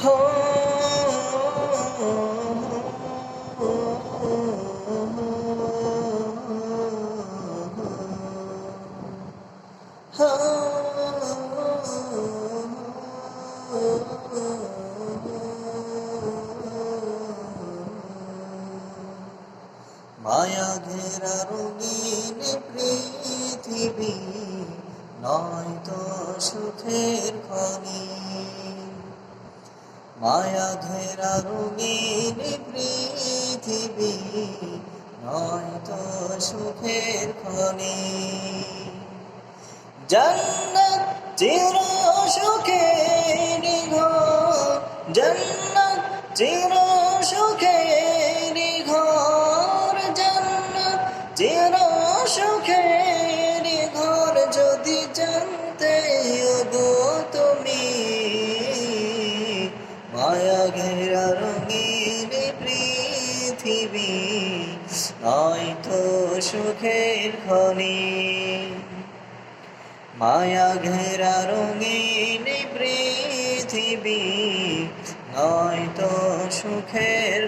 মায়া ঘেরা রঙিন পৃথিবী নয় তো সুখের খনি। মায়া ঘেরা রঙিন পৃথিবী, নয় তো সুখের খনি। জন্নত চির সুখের ঘর, জন্নত চির সুখের ঘর, জন্নত চির সুখের মায়া ঘেরা রঙিন পৃথিবী নয় তো সুখের খনি মায়া ঘেরা রঙিন পৃথিবী নয় তো সুখের